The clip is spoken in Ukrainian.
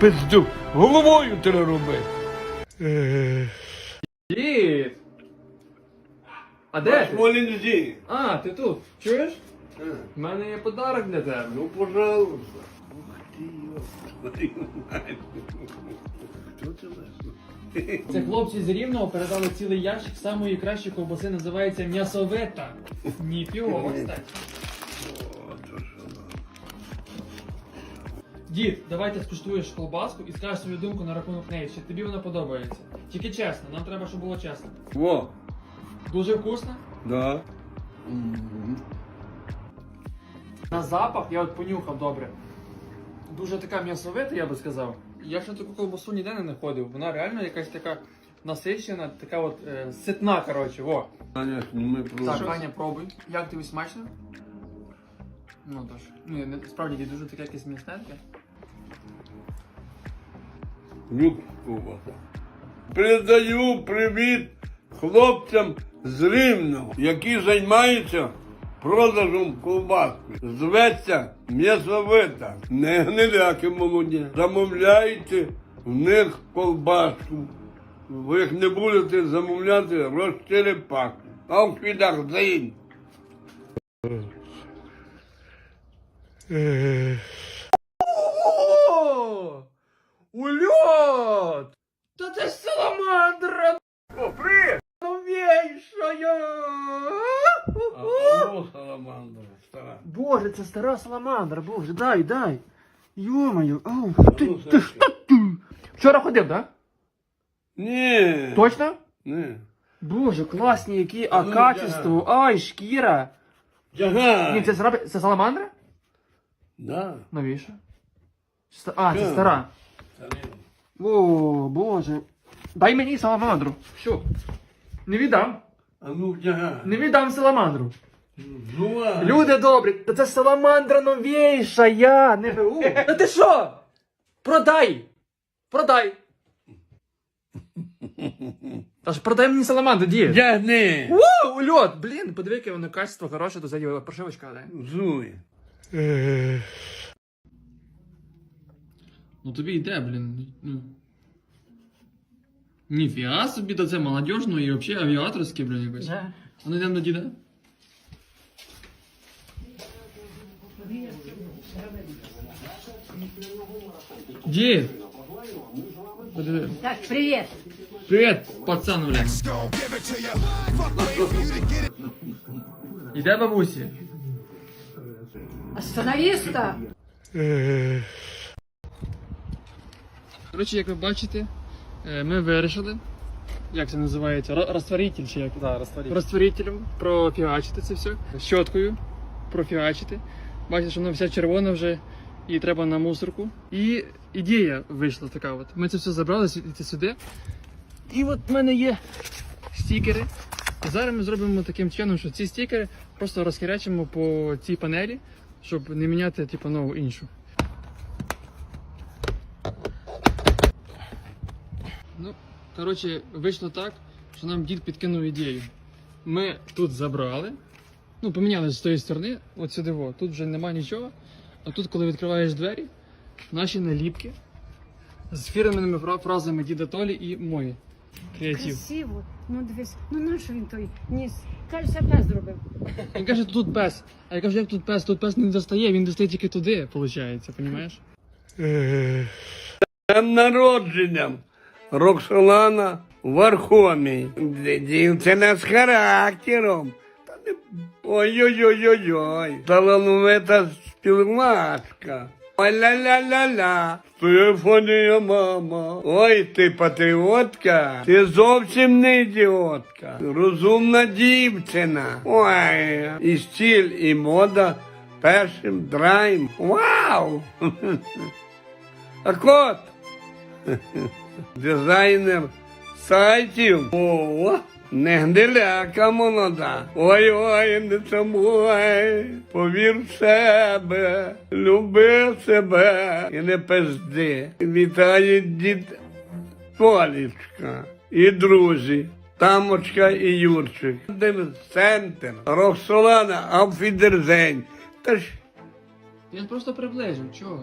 пизду. Головою треба робити. Дід! А де ти? А, ти тут. Чуєш? У мене є подарок для тебе. Ну, пожалуйста. Це хлопці з Рівного передали цілий ящик самої кращої ковбаси, називається м'ясовита. Ніфіго, кстати. Дід, давай ти скуштуєш колбаску і скажеш свою думку на рахунок неї, чи тобі вона подобається. Тільки чесно, нам треба, щоб було чесно. Во, Дуже вкусно. да. На запах я от понюхав добре. Дуже така м'ясовита, я би сказав. Я ще таку колбасу ніде не знаходив. Вона реально якась така насичена, така от е, ситна, коротше, во. Аня, сніми Так, просто. Аня, пробуй. Як тобі смачно? Ну тож. Не, справді дуже таке якесь м'ясненьке. Люк. Передаю привіт хлопцям з Рівного, які займаються продажем ковбаски. Зветься м'ясовита. Не гниляки молоді. Замовляйте в них колбаску. Ви їх не будете замовляти розчерепак. А в підах заїдь. О! Ульот! Та це саламандра! О! Новейшая! А саламандра, стара. Боже, це стара саламандра, боже, дай, дай. Йо-моє, ау, ти, ну, ти що ти? Вчора ходив, так? Ні. Точно? Ні. Боже, класні які, а Ну, качество, ай, шкіра. Тягай. Ні, це, це саламандра? Да. Новіша. Ста- А, це Так. стара. О, боже. Дай мені саламандру. Що? Не віддам. А ну. Не віддам саламандру. Жува. Люди добрі, та це саламандра новіша, я не ГУ. Та ти що? Продай! Продай! Та ж продай мені саламандру, дід. Тягни. О, ульот! Блін, подиви, яке воно качество хороше, то ззаді прошивочка, да? Зуй. Ну тобі йде, блін. Ніфіга собі, то це молодіжно і взагалі авіаторське, блін, якось. А ну йдемо до діда. Дід! Подиви. Так, привет. Привіт, пацан, блін. Іде бабусі. Остановись-то. Коротше, як ви бачите, ми вирішили, як це називається, Ро- розтворитель чи як? Да, розтворіть. Розтворителем профігачити це все. Щоткою профігачити. Бачите, що воно вся червона вже і треба на мусорку. І ідея вийшла така от. Ми це все забрали сюди. І от в мене є стікери. Зараз ми зробимо таким чином, що ці стікери просто розхерячимо по цій панелі, щоб не міняти типу, нову іншу. Ну, коротше, вийшло так, що нам дід підкинув ідею. Ми тут забрали, ну, поміняли з тої сторони, от сюди, во. тут вже нема нічого. А тут, коли відкриваєш двері, наші наліпки з фірменними фразами діда Толі і мої. Креатив. Красиво. Ну дивись, ну нащо він той ніс? Кажеться, пес зробив. Він каже, тут пес. А я кажу, як тут пес? Тут пес не достає, він достає тільки туди, виходить, розумієш? Днем народженням Роксолана Вархомій. Дівчина з характером. Ой-ой-ой-ой-ой. Талановита співачка. Ой-ля-ля-ля-ля. Стефанія мама. Ой, ти патріотка. Ти зовсім не ідіотка. Розумна дівчина. Ой, і стіль, і мода першим драйм. Вау! А кот. Дизайнер сайтів. О, не гниляка молода. Ой-ой, не самуй. Повір в себе, люби себе і не пизди. Вітає дід Толічка і друзі. Тамочка і Юрчик. Центр. Роксолана, Ауфідерзень. Та ж Я просто приближив, чого?